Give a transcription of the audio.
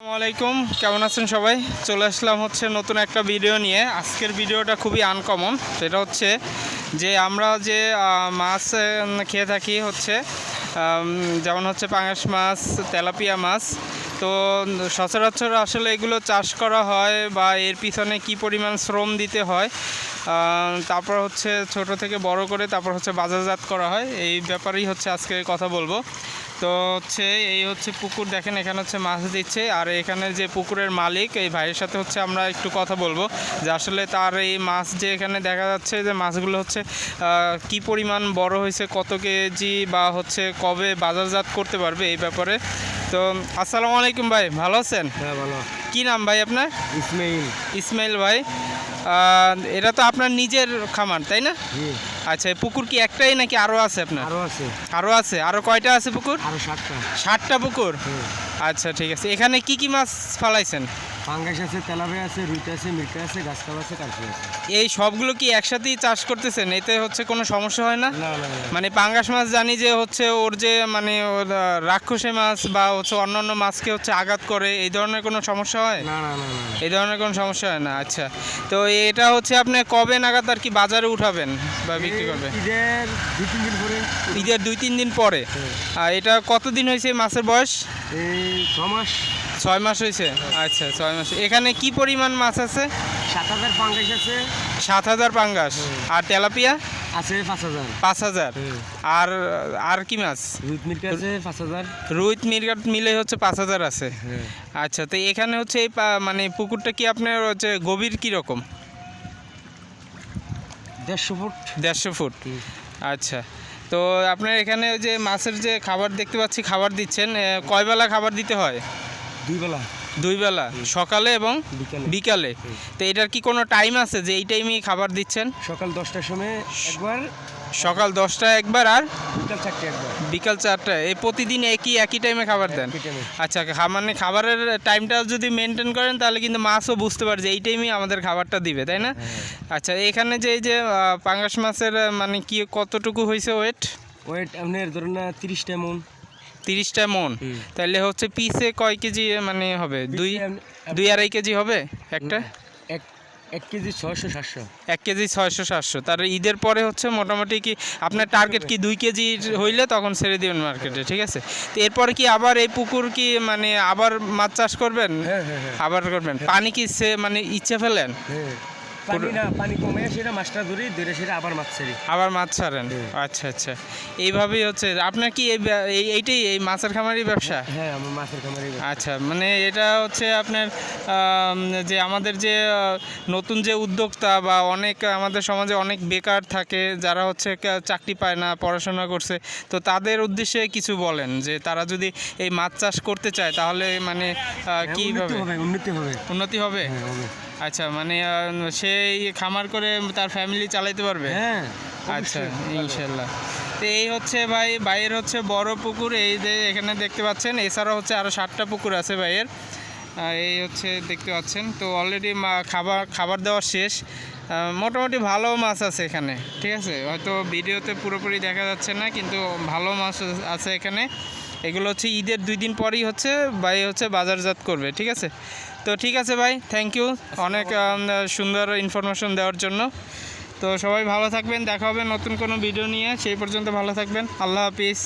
আসসালামু আলাইকুম। কেমন আছেন সবাই? চলে আসলাম হচ্ছে নতুন একটা ভিডিও নিয়ে। আজকের ভিডিওটা খুবই আনকমন সেটা হচ্ছে যে আমরা যে মাছ খেয়ে থাকি হচ্ছে যেমন হচ্ছে পাঙাশ মাছ, তেলাপিয়া মাছ, তো সচরাচর আসলে এগুলো চাষ করা হয় বা এর পিছনে কি পরিমাণ শ্রম দিতে হয় তারপর হচ্ছে ছোট থেকে বড় করে তারপর হচ্ছে বাজারজাত করা হয়। এই ব্যাপারেই হচ্ছে আজকে কথা বলব। তো হচ্ছে এই হচ্ছে পুকুর দেখেন এখানে হচ্ছে মাছ দিচ্ছে। আর এখানে যে পুকুরের মালিক এই ভাইয়ের সাথে হচ্ছে আমরা একটু কথা বলব। যে আসলে তার এই মাছ যে এখানে দেখা যাচ্ছে যে মাছগুলো হচ্ছে কি পরিমাণ বড় হয়েছে কত কেজি বা হচ্ছে কবে বাজারজাত করতে পারবে এই ব্যাপারে। তো আসসালামু আলাইকুম ভাই ভালো আছেন? হ্যাঁ ভালো। কি নাম ভাই আপনার? ইসমাইল। ইসমাইল ভাই। এটা তো আপনার নিজের খামার তাই না? আচ্ছা পুকুর কি একটাই নাকি আরও আছে আপনার? আরও আছে। আরও আছে? আরও কয়টা আছে পুকুর? আরও ষাটটা পুকুর? আচ্ছা ঠিক আছে। এখানে কি কি মাছ ফালাইছেন? পাঙ্গাস আছে তেলাবে আছে রুইতে আছে মির্কা আছে গাছকাপ আছে আছে। এই সবগুলো কি একসাথেই চাষ করতেছেন? এতে হচ্ছে কোনো সমস্যা হয় না? না না না। মানে পাঙ্গাস মাছ জানি যে হচ্ছে ওর যে মানে ওর, আহ, রাক্ষসী মাছ বা হচ্ছে অন্যান্য মাছকে হচ্ছে আঘাত করে এই ধরনের কোনো সমস্যা হয়? না না না না এই ধরনের কোনো সমস্যা হয় না? আচ্ছা। তো এটা হচ্ছে আপনি কবে নাগাদ আর কি বাজারে উঠাবেন বা বিক্রি করবেন? ঈদের দুই তিন দিন পরে। ঈদের দুই তিন দিন পরে? আর এটা কতদিন হয়েছে এই মাছের বয়স? এই ছ মাস। ছয় মাস হয়েছে? আচ্ছা ছয় মাস এখানে কি পরিমাণ মাছ আছে? সাত হাজার পাঙ্গাস আছে। সাত হাজার পাঙ্গাস। আর তেলাপিয়া? আছে পাঁচ হাজার। পাঁচ হাজার। আর আর কি মাছ? রুইত মির্কা আছে পাঁচ হাজার। রুইত মিরগাট মিলে হচ্ছে পাঁচ হাজার আছে। আচ্ছা তো এখানে হচ্ছে এই মানে পুকুরটা কি আপনার হচ্ছে গভীর কি রকম? দেড়শো ফুট। দেড়শো ফুট। আচ্ছা তো আপনার এখানে যে মাছের যে খাবার দেখতে পাচ্ছি খাবার দিচ্ছেন কয় বেলা খাবার দিতে হয়? দুই বেলা দুই বেলা সকালে এবং বিকালে। তো এটার কি কোনো টাইম আছে যে এই টাইমেই খাবার দিচ্ছেন? সকাল দশটার সময় একবার সকাল দশটা একবার আর বিকাল চারটে বিকাল চারটায়। এই প্রতিদিন একই একই টাইমে খাবার দেন। আচ্ছা মানে খাবারের টাইমটা যদি মেনটেন করেন তাহলে কিন্তু মাছও বুঝতে পারে যে এই টাইমেই আমাদের খাবারটা দিবে তাই না? আচ্ছা এখানে যে এই যে পাঙ্গাস মাছের মানে কি কতটুকু হয়েছে ওয়েট ওয়েট আপনার ধরুন না তিরিশটা মন। তিরিশটা মন। তাহলে হচ্ছে পিসে কয় কেজি মানে হবে? দুই দুই আড়াই কেজি হবে একটা? এক কেজি ছয়শো সাতশো। এক কেজি ছয়শো সাতশো। তার ঈদের পরে হচ্ছে মোটামুটি কি আপনার টার্গেট কি দুই কেজি হইলে তখন ছেড়ে দিবেন মার্কেটে ঠিক আছে? তো এরপরে কি আবার এই পুকুর কি মানে আবার মাছ চাষ করবেন? হ্যাঁ হ্যাঁ হ্যাঁ। আবার করবেন? পানি কি সে মানে ইচ্ছে ফেলেন? হ্যাঁ। পানি না পানি কমে সেটা মাছটা ধরি ধরে সেটা আবার মাছ ছাড়ি। আবার মাছ ছাড়েন? হুম। আচ্ছা আচ্ছা। এইভাবেই হচ্ছে আপনার কি এই এই- এইটাই এই মাছের খামারই ব্যবসা? হ্যাঁ আমার মাছের খামারে আচ্ছা মানে এটা হচ্ছে আপনার যে আমাদের যে নতুন যে উদ্যোক্তা বা অনেক আমাদের সমাজে অনেক বেকার থাকে যারা হচ্ছে চাকরি পায় না পড়াশোনা করছে তো তাদের উদ্দেশ্যে কিছু বলেন যে তারা যদি এই মাছ চাষ করতে চায় তাহলে মানে উন্নতি কীভাবে? হবে উন্নতি হবে। উন্নতি হ্যাঁ হবে। আচ্ছা মানে সেই খামার করে তার ফ্যামিলি চালাইতে পারবে? হ্যাঁ আচ্ছা ইনশাল্লাহ। তো এই হচ্ছে ভাই ভাইয়ের হচ্ছে বড় পুকুর এই যে এখানে দেখতে পাচ্ছেন এছাড়া হচ্ছে আরও সাতটা পুকুর আছে ভাইয়ের। এই হচ্ছে দেখতে পাচ্ছেন তো অলরেডি খাবার খাবার দেওয়া শেষ। মোটামুটি ভালো মাছ আছে এখানে ঠিক আছে? হয়তো ভিডিওতে পুরোপুরি দেখা যাচ্ছে না কিন্তু ভালো মাছ আছে এখানে। এগুলো হচ্ছে ঈদের দুই দিন পরই হচ্ছে ভাই হচ্ছে বাজারজাত করবে ঠিক আছে? তো ঠিক আছে ভাই থ্যাংক ইউ অনেক সুন্দর ইনফরমেশন দেওয়ার জন্য। তো সবাই ভালো থাকবেন দেখা হবে নতুন কোনো ভিডিও নিয়ে। সেই পর্যন্ত ভালো থাকবেন। আল্লাহ হাফিজ।